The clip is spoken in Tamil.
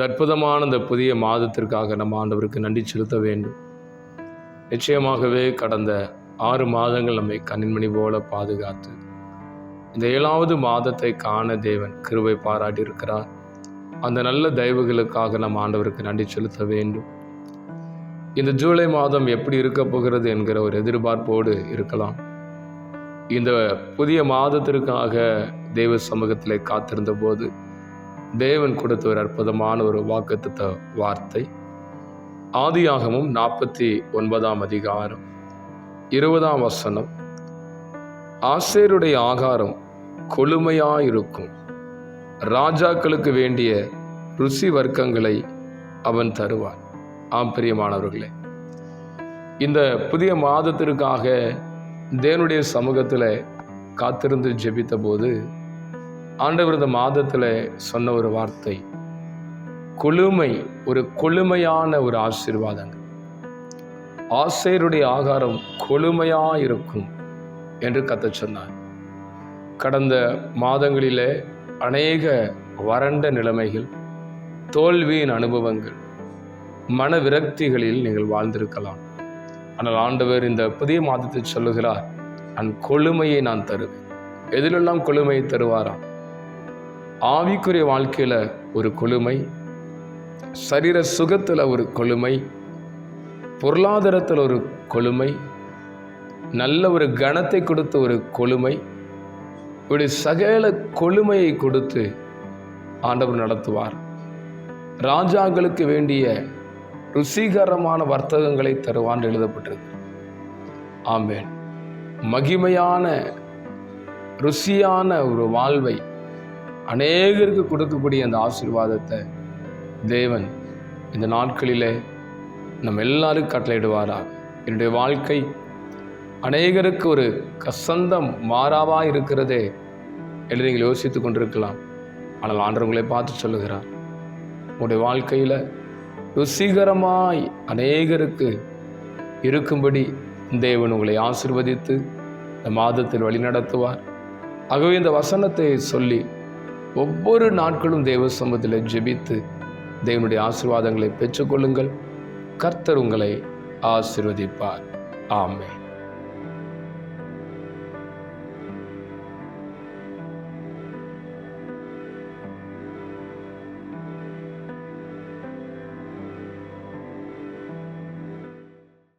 இந்த அற்புதமான இந்த புதிய மாதத்திற்காக நம்ம ஆண்டவருக்கு நன்றி செலுத்த வேண்டும். நிச்சயமாகவே கடந்த ஆறு மாதங்கள் நம்மை கண்ணின்மணி போல பாதுகாத்து இந்த ஏழாவது மாதத்தை காண தேவன் கிருவை பாராட்டி இருக்கிறார் அந்த நல்ல தயவுகளுக்காக நம் ஆண்டவருக்கு நன்றி செலுத்த வேண்டும். இந்த ஜூலை மாதம் எப்படி இருக்க போகிறது என்கிற ஒரு எதிர்பார்ப்போடு இருக்கலாம். இந்த புதிய மாதத்திற்காக தெய்வ சமூகத்தில் காத்திருந்த போது தேவன் கொடுத்த ஒரு அற்புதமான ஒரு வாக்குத்த வார்த்தை. ஆதியாகமும் நாற்பத்தி ஒன்பதாம் அதிகாரம் இருபதாம் வசனம். ஆசேருடைய ஆகாரம் கொழுமையாயிருக்கும். ராஜாக்களுக்கு வேண்டிய ருசி வர்க்கங்களை அவன் தருவான். ஆம் பிரியமானவர்களே. இந்த புதிய மாதத்திற்காக தேவனுடைய சமூகத்தில் காத்திருந்து ஜெபித்த போது ஆண்டவர் இந்த மாதத்தில் சொன்ன ஒரு வார்த்தை. கொழுமை ஒரு கொழுமையான ஒரு ஆசீர்வாதங்கள் ஆசையருடைய ஆகாரம் கொழுமையாக இருக்கும் என்று கத்த சொன்னார். கடந்த மாதங்களிலே அநேக வறண்ட நிலைமைகள் தோல்வியின் அனுபவங்கள் மன விரக்திகளில் நீங்கள் வாழ்ந்திருக்கலாம். ஆனால் ஆண்டவர் இந்த புதிய மாதத்தை சொல்லுகிறார் நான் கொழுமையை நான் தருவேன். எதிலெல்லாம் கொழுமையை தருவாராம்? ஆவிக்குரிய வாழ்க்கையில் ஒரு கொழுமை சரீர சுகத்தில் ஒரு கொழுமை பொருளாதாரத்தில் ஒரு கொழுமை நல்ல ஒரு கணத்தை கொடுத்த ஒரு கொழுமை இப்படி சகல கொழுமையை கொடுத்து ஆண்டவர் நடத்துவார். ராஜாக்களுக்கு வேண்டிய ருசிகரமான வர்த்தகங்களை தருவான் எழுதப்பட்டிருக்கு. ஆமேன். மகிமையான ருசியான ஒரு வாழ்வை அநேகருக்கு கொடுக்கக்கூடிய அந்த ஆசீர்வாதத்தை தேவன் இந்த நாட்களிலே நம்ம எல்லாரும் கட்டளையிடுவாரா? என்னுடைய வாழ்க்கை அநேகருக்கு ஒரு கசந்தம் மாறாவாக இருக்கிறதே என்று நீங்கள் யோசித்து கொண்டிருக்கலாம். ஆனால் ஆண்டவங்களை பார்த்து சொல்லுகிறார். உங்களுடைய வாழ்க்கையில் ருசிகரமாய் அநேகருக்கு இருக்கும்படி தேவன் உங்களை ஆசிர்வதித்து இந்த மாதத்தில் வழிநடத்துவார். ஆகவே இந்த வசனத்தை சொல்லி ஒவ்வொரு நாட்களும் தேவ சமூகத்தில் ஜெபித்து தேவனுடைய ஆசீர்வாதங்களை பெற்றுக்கொள்ளுங்கள். கர்த்தர் உங்களை ஆசிர்வதிப்பார். ஆமே